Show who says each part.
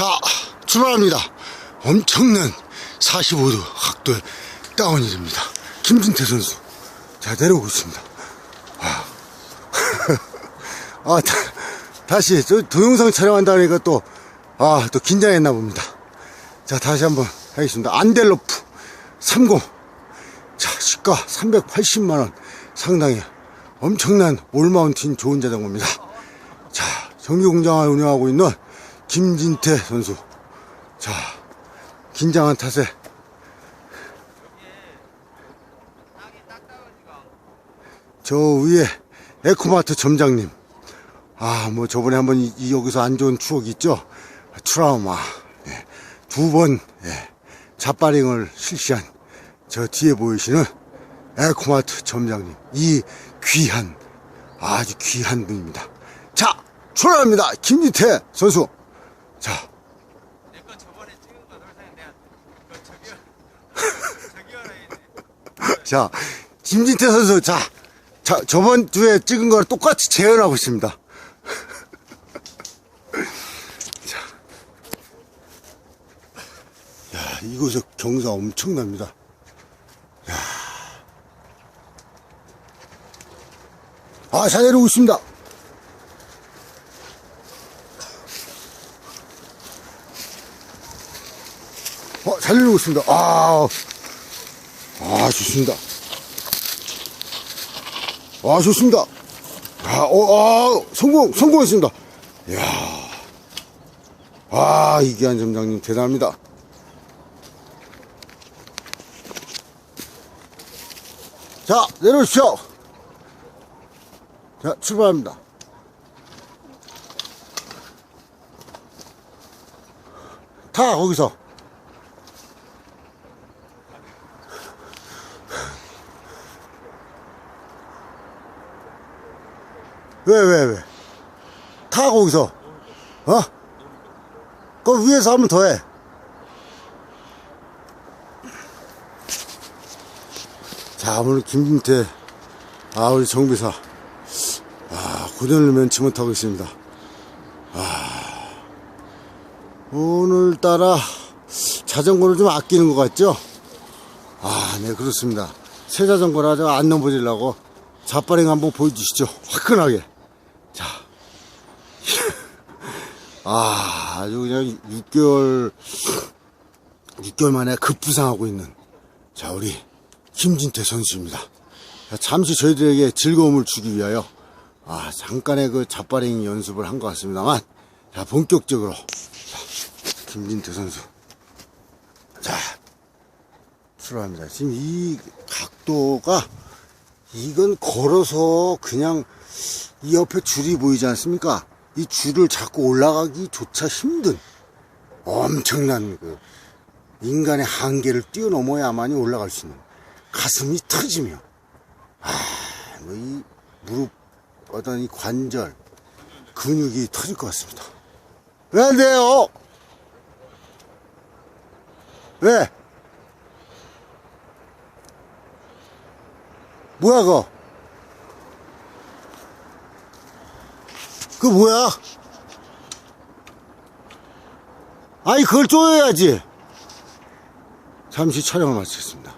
Speaker 1: 자, 출발합니다. 엄청난 45도 각도의 다운힐입니다. 김진태 선수. 자, 내려오고 있습니다. 아, 아 다, 시저 동영상 촬영한다니까 또, 아, 또 긴장했나 봅니다. 자, 다시 한번 하겠습니다. 안델로프 30. 자, 시가 380만원 상당히 엄청난 올마운틴 좋은 자전거입니다. 자, 정비공장을 운영하고 있는 김진태 선수. 자, 긴장한 탓에 저 위에 에코마트 점장님. 아, 뭐 저번에 한번 이, 이 여기서 안 좋은 추억 있죠? 트라우마. 예. 두 번, 예. 자빠링을 실시한 저 뒤에 보이시는 에코마트 점장님. 이 귀한, 아주 귀한 분입니다. 자, 출발합니다. 김지태 선수. 자,
Speaker 2: 내거 저번에 찍은 거 돌상에 내가 그 저기 저기요라 했네.
Speaker 1: 자, 김진태 선수, 자, 자, 저번 주에 찍은 거랑 똑같이 재현하고 있습니다. 자. 야, 이곳의 경사 엄청납니다. 야. 아, 잘 내려오고 있습니다. 어, 잘 내려오고 있습니다. 아, 아, 좋습니다. 아, 좋습니다. 아, 어, 아, 성공, 성공했습니다. 이야. 아, 이기한 점장님, 대단합니다. 자, 내려오십시오. 자, 출발합니다. 타, 거기서. 왜, 왜, 왜? 타, 거기서. 어? 그 위에서 하면 더 해. 자, 오늘 김진태, 아, 우리 정비사. 아, 고전을 면치 못하고 있습니다. 아, 오늘따라 자전거를 좀 아끼는 것 같죠? 아, 네, 그렇습니다. 새 자전거라 좀안 넘어지려고 자빠링 한번 보여주시죠. 화끈하게. 자. 아, 아주 그냥 6개월, 6개월 만에 급부상하고 있는, 자, 우리 김진태 선수입니다. 자, 잠시 저희들에게 즐거움을 주기 위하여, 아, 잠깐의 그 자빠링 연습을 한 것 같습니다만, 자, 본격적으로, 자, 김진태 선수. 자, 출발합니다. 지금 이 각도가, 이건 걸어서 그냥 이 옆에 줄이 보이지 않습니까? 이 줄을 잡고 올라가기조차 힘든 엄청난 그 인간의 한계를 뛰어넘어야만이 올라갈 수 있는 가슴이 터지며 아, 뭐 이 무릎 어떤 이 관절 근육이 터질 것 같습니다. 왜 안 돼요? 왜? 뭐야, 그거? 그 뭐야? 아니, 그걸 쪼여야지. 잠시 촬영을 마치겠습니다.